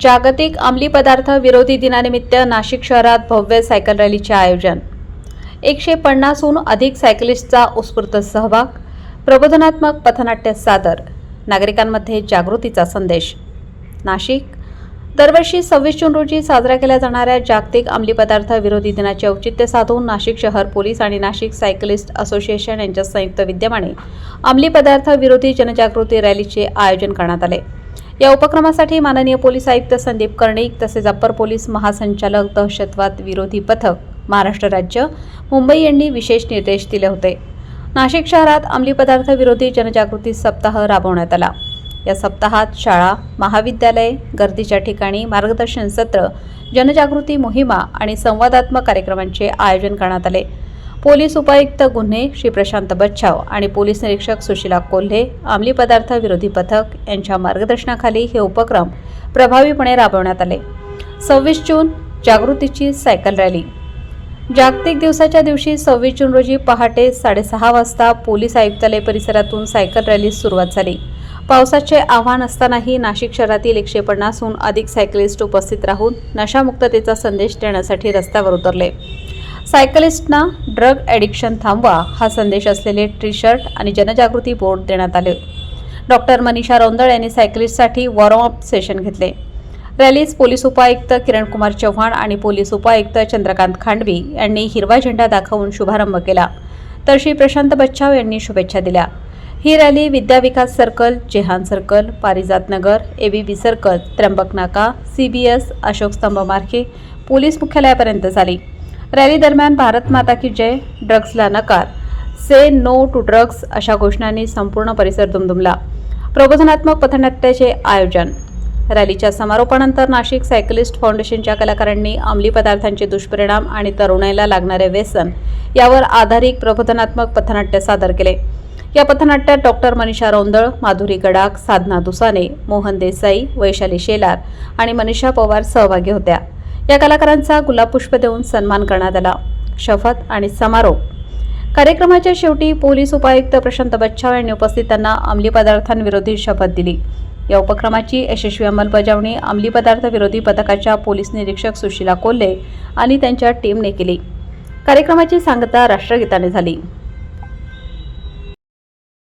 जागतिक अंमली पदार्थ विरोधी दिनानिमित्त नाशिक शहरात भव्य सायकल रॅलीचे आयोजन. एकशे पन्नासहून अधिक सायकलिस्टचा उत्स्फूर्त सहभाग प्रबोधनात्मक पथनाट्य सादर नागरिकांमध्ये जागृतीचा संदेश. नाशिक दरवर्षी सव्वीस जून रोजी साजऱ्या केल्या जाणाऱ्या जागतिक अंमली पदार्थ विरोधी दिनाचे औचित्य साधून नाशिक शहर पोलीस आणि नाशिक सायकलिस्ट असोसिएशन यांच्या संयुक्त विद्यमाने अंमली पदार्थ विरोधी जनजागृती रॅलीचे आयोजन करण्यात आले. या उपक्रमासाठी माननीय पोलीस आयुक्त संदीप कर्णिक तसेच अप्पर पोलीस महासंचालक दहशतवाद विरोधी पथक महाराष्ट्र राज्य मुंबई यांनी विशेष निर्देश दिले होते. नाशिक शहरात अंमली पदार्थ विरोधी जनजागृती सप्ताह राबवण्यात आला. या सप्ताहात शाळा महाविद्यालय गर्दीच्या ठिकाणी मार्गदर्शन सत्र जनजागृती मोहिमा आणि संवादात्मक कार्यक्रमांचे आयोजन करण्यात आले. पोलीस उपायुक्त गुन्हे श्री प्रशांत बच्छाव आणि पोलीस निरीक्षक सुशीला कोल्हे अंमली पदार्थ विरोधी पथक यांच्या मार्गदर्शनाखाली हे उपक्रम प्रभावीपणे राबवण्यात आले. सव्वीस जून जागृतीची सायकल रॅली. जागतिक दिवसाच्या दिवशी सव्वीस जून रोजी पहाटे साडेसहा वाजता पोलीस आयुक्तालय परिसरातून सायकल रॅलीस सुरुवात झाली. पावसाचे आव्हान असतानाही नाशिक शहरातील एकशे पन्नासहून अधिक सायकलिस्ट उपस्थित राहून नशामुक्ततेचा संदेश देण्यासाठी रस्त्यावर उतरले. सायकलिस्टना ड्रग ॲडिक्शन थांबवा हा संदेश असलेले टी शर्ट आणि जनजागृती बोर्ड देण्यात आले. डॉक्टर मनीषा रोंदळ यांनी सायकलिस्टसाठी वॉर्म अप सेशन घेतले. रॅलीस पोलीस उपायुक्त किरण कुमार चव्हाण आणि पोलीस उपायुक्त चंद्रकांत खांडवी यांनी हिरवा झेंडा दाखवून शुभारंभ केला. तर श्री प्रशांत बच्चाव यांनी शुभेच्छा दिल्या. ही rally Vidyavikas circle Jehan circle Parijat Nagar ABB circle Trimbak नाका सीबीएस अशोक स्तंभ मार्गे पोलीस मुख्यालयापर्यंत झाली रॅली दरम्यान भारत माता की जय ड्रग्सला नकार. से नो टू ड्रग्स अशा घोषणांनी संपूर्ण परिसर दुमदुमला. प्रबोधनात्मक पथनाट्याचे आयोजन. रॅलीच्या समारोपानंतर नाशिक सायकलिस्ट फाउंडेशनच्या कलाकारांनी अंमली पदार्थांचे दुष्परिणाम आणि तरुणाईला लागणारे व्यसन यावर आधारित प्रबोधनात्मक पथनाट्य सादर केले. या पथनाट्यात डॉक्टर मनीषा रोंदळ माधुरी गडाख साधना दुसाने मोहन देसाई वैशाली शेलार आणि मनीषा पवार सहभागी होत्या. या कलाकारांचा गुलाबपुष्प देऊन सन्मान करण्यात आला. शपथ आणि समारोप. कार्यक्रमाच्या शेवटी पोलीस उपायुक्त प्रशांत बच्छाव यांनी उपस्थितांना अंमली पदार्थांविरोधी शपथ दिली. या उपक्रमाची यशस्वी अंमलबजावणी अंमली पदार्थ विरोधी पथकाच्या पोलीस निरीक्षक सुशीला कोल्हे आणि त्यांच्या टीमने केली. कार्यक्रमाची सांगता राष्ट्रगीताने झाली.